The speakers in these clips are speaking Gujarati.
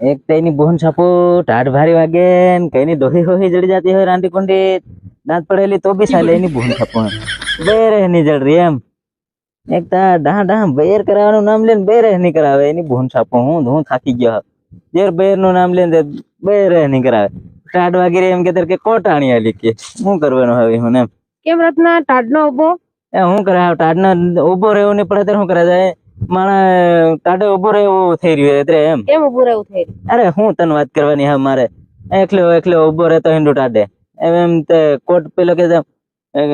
એક તો એની બોહન છાપો ટાઢ ભારી વાગે ને કઈની દોહી હોહી જડી જાતી હોય રાંડી કુંડી દાંત પડેલી તો બી ચાલે એની બોહન છાપો બેર નહીં જડરી એમ એક તો આ ડાહ ડાહ બેર કરાવવાનું નામ લઈને બેર નહીં કરાવે એની બોહન છાપો હું હું થાકી ગયો જેર બેરનું નામ લઈને બેર નહીં કરાવે ટાઢ વાગી રહી એમ કે તારે કે કોટાણી આલી કે શું કરવાનું હવે હું એમ કેમ રત્ના ટાઢનો ઊભો એ હું કરાવ ટાઢના ઊભો રહેવું નહીં પડે ત્યારે શું કરે જાય માણા તાડે ઊભો રહેવું થઈ રહ્યું એટલે એમ. કેમ ઉભું રહેવું થઈ રહ્યું? અરે હું તને વાત કરવાની હા મારે. એકલો એકલો ઊભો રહેતો હિન્દુ ટાડે એમ એમ તે કોટ પેલો કે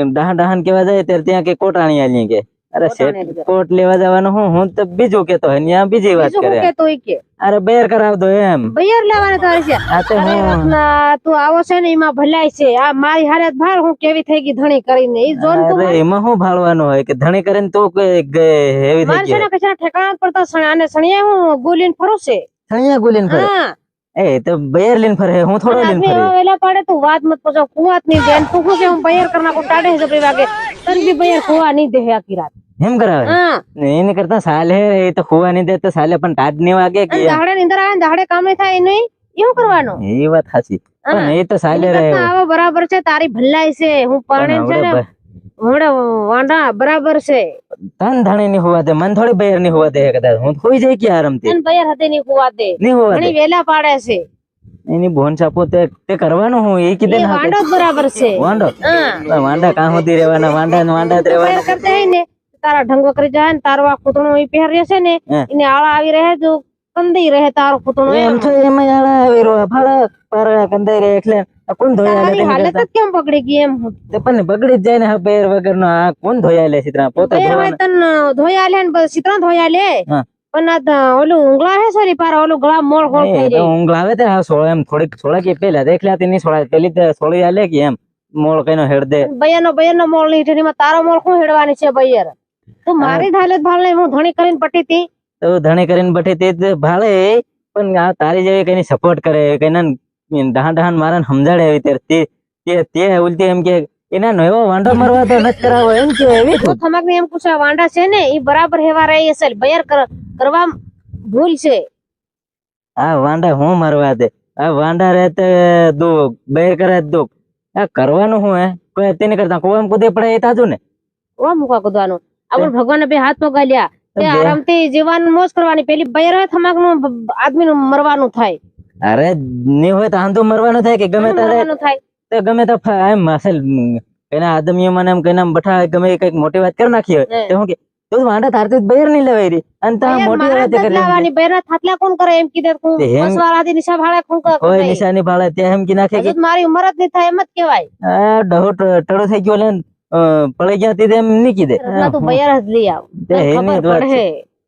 ડાહન ડાહન કેવા જાય ત્યારે ત્યાં કે કોટ આણી આલી કે. અરે કોટ શેઠ આણી આલી. કોટ લેવા જવાનું હું હું તો બીજું કેતો હોય ત્યાં બીજી વાત કરે. કેતો હોય કે? અરે બેર કરાવ દો એમ. બૈયર લેવાને તારે છે આ તો હું. તું આવો છે ને એમાં ભલાઈ છે. આ મારી હારે ભાર હું કેવી થઈ ગઈ ધણી કરીને? ઈ જોન તું અરે એમાં હું ભાળવાનું હોય કે ધણી કરીને તો હેવી થઈ મારે છે ને કશા ઠેકાણા પર તો સણ- સણિયા હું ગોલીને ફરું છે. સણિયા ગુલીન ફરે? હા. એ તો બેર લઈને ફરે હું થોડો લીન ફરે. એવા વેલા પાડે તું વાત મત પૂછો. કુવાત નહીં દે તું કે હું બૈયર કરના કો ટાડે છે વાગે તન બી બૈયર કુવા નહીં દે આખી રાત. એમ કરાવે? એને કરતા સાલે એ તો ખોવા નહીં દેતો સાલે પણ ટાઢ નહીં વાગે કે દાડે નીંદર આવે દાડે કામે થાય નહીં એવું કરવાનું? એ વાત સાચી. પણ એ તો સાલે રહે આવો બરાબર છે તારી ભલાઈ છે હું પરણે છે ને હમણાં વાંઢા બરાબર છે. તન ધણી ની હોવા દે મન થોડી બેરની હોવા દે કદાચ. હું ખોઈ જાય કે આરામથી તન બૈયર હતે ની હોવા દે. ની હોવા દે. વેલા પાડે છે. એની બોન છાપો તે તે કરવાનું હું એ કીધે વાંડો બરાબર છે. વાંડો હા. વાંડા કાં સુધી રહેવાના? વાંડા ને વાંડા જ રહેવાના? કરતા હે ને તારા ઢંગો કરી જાય ને તારો આ ખૂતણો ઈ પહેર છે ને. એને આળા આવી રહે જો કંદી રહે તારો ખૂતણો એમ તો એમ આળા આવી રહે ફાળા પર કંદી રહે એટલે કોણ ધોયા લે હાલત કેમ પકડી ગઈ એમ તે પણ બગડી જાય ને બેર વગર નો આ કોણ ધોયા લે સિત્રા? પોતે ધોવાના. તન ધોયા લે ને સિત્રા ધોયા લે. પણ આ ત- ઓલું ઊંઘલા હે સોરી પાર ઓલું ગળા મોળ હોળ થઈ રહી ઊંઘ આવે તે સોળા એમ થોડીક સોળા કે પેલા દેખલા તેની સોળા પેલી તો સોળી આલે કે એમ મોળ કઈનો હેડ દે. બૈયર નો મોળની મોળમાં તારો મોળ શું હેડવાની છે બૈયર? તું મારી જ હાલત ભાળ નહીં હું ધણી કરીને પટી તી તો ધણી કરીને બઠે તે જ ભાળે પણ આ તારી જેવી કઈની સપોર્ટ કરે કઈના ડહાન ડહાન મારા સમજાડે એવી ત્યારે તે તે તે ઉલટી એમ કે એના નો એવો વાંઢો મારવા તો નથી કરાવો. એમ કે એવી હું થમક ને એમ પૂછા વાંડા છે ને ઈ બરાબર હેવા રહી હશે બૈયર કર- કરવા ભૂલ છે. આ વાંઢા હું મારવા દે? આ વાંઢા રહે તે દુઃખ બેર કરે તો દુઃખ. આ કરવાનું હું હે? કોઈ તેને કરતા. કોમ કુદે પડે એ તાજુ ને? ઓ મુકા કુદવાનું. આપણે ભગવાન બે હાથ પગાલ્યા તે આરામથી જીવન મોજ કરવાની પેલી બૈરા થમાકનું આદમી નું મરવાનું થાય. અરે ની હોય તો આંધો મરવાનું થાય કે ગમે થાય. તો ગમે તો એમ આદમીઓ મને એમ કઈના બઠા ગમે કંઈક મોટી વાત કરી નાખી હોય તો હું કે તું વાંઢા તારથી જ બહાર નહીં લેવાય રી. અને તા મોટી વાત કરી લાવવાની બૈરા થાતલા કોણ કરે? એમ કીધે હું તે એમ- નિશા ભાડે કરે? કોઈ નિશાની ભાળે એમ કી નાખે કે મારી ઉંમર જ નહીં થાય એમ જ કહેવાય. આ ડહો ટ- થઈ ગયો લે પડી ગયા તે એમ નહીં કીધે રત્ના તું બૈર જ લઈ આવ. તે એની વાત છે.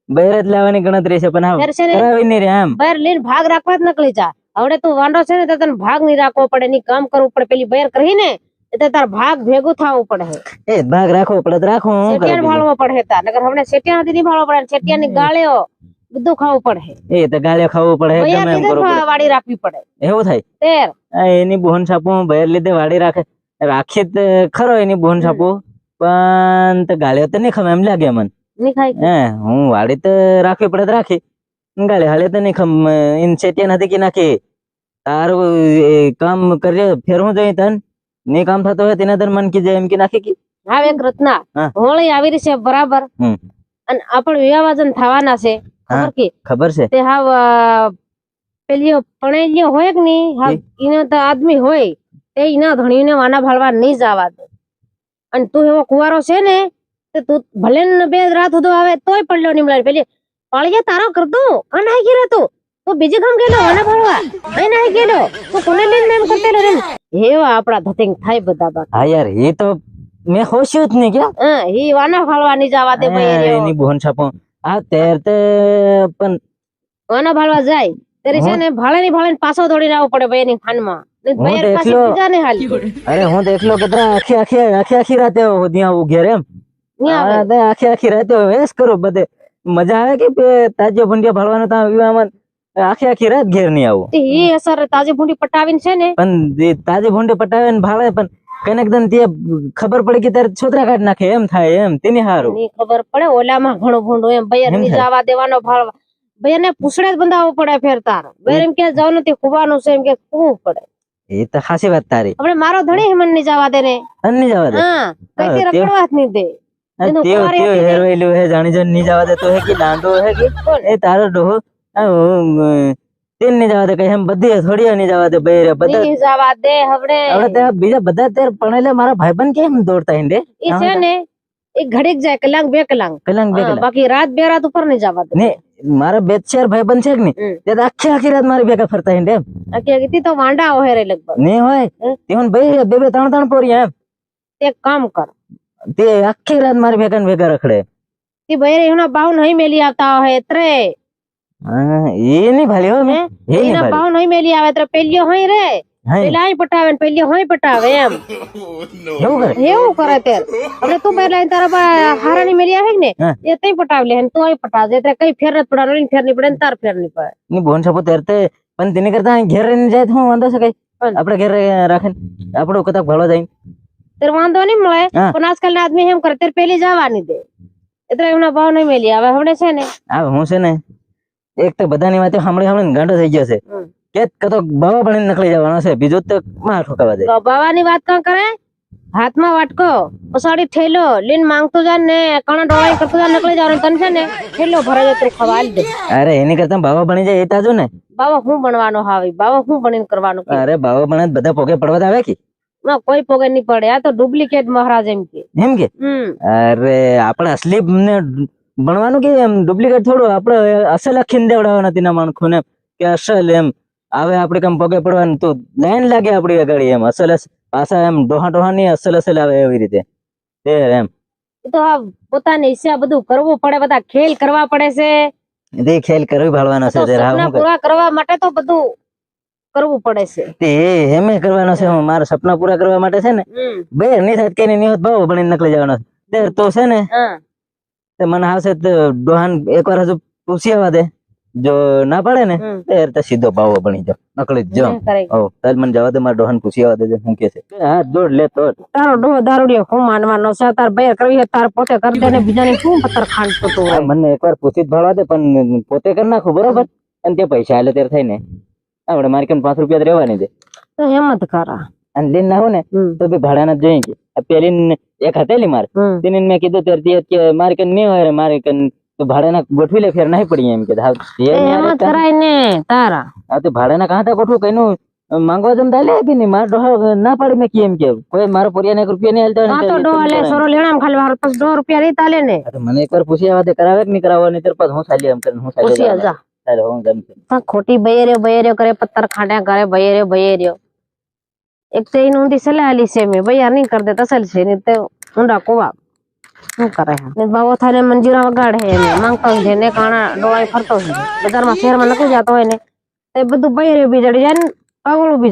પડે જ લાવવાની ગણતરી છે પણ કરાવી નહીં રે લઈને ભાગ રાખવા જ નકળી જા. હવે તું વાંડો છે ને તો તને ભાગ નહીં રાખવો પડે ની કામ કરવું પડે. પેલી બહાર કરી ને એટલે તાર ભાગ ભેગું થવું પડે. એ ભાગ રાખવો પડે તો રાખો હું કરે ભાળવો પડે તાર. નકર હમણાં સેટિયા નથી નહીં ભાળવો પડે સેટિયા ની ગાળ્યો બધું ખાવું પડે. એ તો ગાળે ખાવું પડે ગમે એમ કરવું પડે વાડી રાખવી પડે. એવું થાય? તેર. એની બોહન છાપું હું લીધે વાડી રાખે. રાખી તો ખરો એની બોન છાપો. પણ તો ગાળ્યો તો નહીં ખમે એમ લાગે મને. હે હું વાડી તો રાખવી પડે તો રાખી. ગાળી હાલે તો નહીં ખમ ઇન સેટિયા નથી કે નાખી. તારું કામ કરજે ફેરવું જોઈએ તન. નહીં કામ થતો હોય તેના તન મન કીજે એમ કે નાખી કે? હા એક રત્ના હોળી આવી રહી છે બરાબર. અને આપણે વિવાહવાજન થવાના છે ખબર કે? ખબર છે. તે અ, પેલી પણેલીઓ હોય કે નહીં? હા એનો તો આદમી હોય. તે એના ધણીને વાના ભાળવા નહીં જવા દે. અને તું એવો કુવારો છે ને તે તું ભલે ને બે રાત સુધી આવે તોય પડલો નહીં પેલી પાળીએ તારો કરતો આ નાહી ગયો તું. તું બીજી ગામ ગયેલો વાના ભાળવા. અહીં નાઈ ગયેલો. તું કોને લઈને એમ કરતેલો રે એવા આપણા ધતિંગ થાય બધા બાકી હા યાર એ તો મેં હોશ્યું જ નહીં ક્યાં? હા એ વાના ભાળવા નહીં જવા દે ભાઈ એની બોહન છાપો. આ તેર તે પણ વાના ભાળવા જાય. ત્યારે છે ને ભાળે ની ભાળે પાછો દોડીને આવવું પડે ભાઈ એની ખાનમાં. તો અરે હું તો કતરા આખી આખી આખી આખી રાતે ત્યાં આવું ઘેર એમ. તો આખી આખી રાતે વેસ કરું બધે. મજા આવે કે તાજો ભંડિયા ભાળવાનો ત્યાં વિવાહમાં આખી આખી રાત ઘેર નહીં આવું. એ ઈ અસર તાજી ભૂંડી પટાવીને છે ને. પણ તાજી ભૂંડે પટાવે ને ભાળે પણ કનેક દન તે ખબર પડી કે તારે છોતરા કાઢ નાખે એમ થાય એમ. તેની હારું. ની ખબર પડે ઓલામાં ઘણું ભૂંડું એમ. એમ ની જવા દેવાનો ભાળવા. ભાઈ એને પૂછડે જ બંધાવવો પડે ફેર તાર. બેર એમ કે જાવ નથી ખુવાનું છે એમ કે ખૂબ પડે. એ તો ખાસી વાત તારી. આપણે મારો ધણી હેમનની જવા દે ને. અન નહીં જવા દે. હા કઈ રખડવા જ નહીં દે. હતી ને. હેરવેલું હે જાણી જાણી ની જવા દે તો હે કે દાંડો હે કે? એ તારો ડોહો. આ, અ, જવા દે કઈ એમ બધી થોડી ની જવા દે બૈરે બધા ની જવા દે હવે હવે તે બીજા બધા તેર ભણેલા મારા ભાઈબંધ કેમ દોડતા હિંડે એ છે ને એ ઘડીક જાય કલાક બે કલાક. કલાક બે કલાક. બાકી રાત બે રાત ઉપર નહીં જવા દે. મારા બે ચાર ભાઈબંધ છે કે નહીં. તે તો આખી આખી રાત મારી ભેગા ફરતા હે એમ. આખી આખી તો વાંડા હોય રે લગભગ. નહીં હોય. તે હું ભાઈ બે બે ત્રણ ત્રણ પોરી એમ. તે કામ કર. તે આખી રાત મારી ભેગા ભેગા રખડે. તે ભાઈ એના બાહુ નહીં મેલી આવતા હોય ત્રે. હા એ નહીં ભાલ્યો મેં. એના ભાલી નહીં મેલી આવે ત્રે પેલ્યો હોય રે. પેલા અહીં પટાવે ને પેલીઓ હોય પટાવે એમ. એવું કરે? એવું કરે તેર હવે તું પહેલા અહીં તારા બા હારાની મેલી આવે ને હા. એ તઈ પટાવ લે ને તું અહીં પટાવજે એટલે કઈ ફેર નથી પડાવે ફેર નહીં પડે ને તાર ફેર નહીં પડે. ની બોન સપો તેરતે પણ તેની કરતા અહીં ઘેર રહીને જાય તો હું વાંધો છે કઈ? પણ. આપણે ઘેર રાખીને આપણું કદાચ ભળવા જાય. તેર વાંધો નહીં મળે હા. પણ આજકાલ ના આદમી એમ કરે તેર પેલી જવાની દે. એટલે એમના ભાવ નહીં મેલી આવે હવે છે ને? આ હું છે ને એક તો બધાની વાતે સાંભળી સાંભળીને ગાંડો થઈ ગયો છે. હમ. કે કતો બાવા ભણી નકળી જવાનો છે બીજું તો માં ઠોકાવા દે? બાવાની વાત કાં કરે? હાથમાં વાટકો પસાડી ઠેલો લીન માંગતો જા ને કણા ડોળાઈ કરતો જા નકળી જવાનું તને છે ને થેલો ભરા જાય તું દે. અરે એની કરતા બાવા ભણી જાય એ તાજો ને. બાવા હું ભણવાનો હાવી? બાવા હું ભણીને કરવાનું અરે બાવા ભણે બધા પોગે પડવા આવે કે? ના કોઈ પોગે નહીં પડે. આ તો ડુપ્લિકેટ મહારાજ એમ કે. એમ કે? અરે આપણે અસલી ને ભણવાનું કે એમ? ડુપ્લિકેટ થોડું આપણે અસલ અખીને દેવડાવવાના તેના માણખોને કે અસલ એમ. આવે આપણે કેમ પગે પડવાનું? તો લાઈન લાગે આપણી આગળ એમ. અસલ અસ- પાછા એમ ડોહા ડોહા ની અસલ અસલ આવે એવી રીતે. તે એમ. તો આ પોતાની ઈચ્છા બધું કરવું પડે બધા ખેલ કરવા પડે છે. તે ખેલ કરવી ભાળવાનો છે કર- પૂરા કરવા માટે તો બધું કરવું પડે છે. તે એમે કરવાનો છે મારો સપના પૂરા કરવા માટે છે ને બે નહીં થાય કે ની હોત ભાવ ભણીને નકળી જવાનો છે. તો છે ને હા. તે મને આવશે તો ડોહાન એકવાર હજુ પૂછી આવવા દે જો ના પાડે ને ત્યારે તો સીધો ભાવ બની જાવ નકળી જ જાઉં ઓ તાર મને જવા દે મારા ડોહન પૂછી આવવા દેજે શું કે છે. હા જોડ લે તો તારો ડોહ દારૂડિયો હું માનવાનો છે તાર ભાઈ કરવી તાર પોતે કરી દે ને બીજાની શું પથ્થર ખાંડતો તો મને એકવાર પૂછી જ ભાળવા દે પણ પોતે કરી નાખું બરોબર? અને તે પૈસા આલે ત્યારે થઈ ને આપણે મારી કેમ પાંચ રૂપિયા રેવાની રહેવાની દે તો હેમત કરા અને લઈને ના હો ને તો બી ભાડાના જ જોઈએ કે. પેલી ને એક હતેલી મારે. તેને મેં કીધું ત્યારે તે કે મારે કન નહીં હોય મારે મારી કન તો ભાડાના ગોઠવી લે ફેર નહીં પડી એમ કે. જે એ તાર- કરાય ને તારા. આ તો ભાડાના કાંટા ગોઠવું? કઈનું માંગવા જમ દાલે કે નહીં મારા ડોહા ના પાડી મેં કેમ કે. કોઈ મારા પોરિયાને એક રૂપિયા નહીં હાલતા ને તો ડોહા લે. સોરો લેણા ખાલી મારો પછી દો રૂપિયા નહીં તાલે ને. તો મને એકવાર પૂછી આવવા દે કરાવે કે નહીં કરાવવા નહીં પછી હું ચાલી એમ કરીને હું ચાલી પૂછી જવાનો. જા. ચાલો હું છે. હા, ખોટી બૈર્યો બૈર્યો કરે પત્તર ખાંડ્યા કરે બૈર્યો બૈર્યો એક તો એની સલાહ છે મેં બૈયાર નહીં કર દે તસલ છે નહીં તો ઊંડા કોવા. શું કરે હે? બાવો થાય મંજીરા વગાડે હે ને માંગતો છે ને કાણા ડોવાઈ ફરતો છે બજારમાં શહેરમાં નકળી જતો હોય ને એ બધું બૈર્યો બી જડી જાય ને પાગળું બી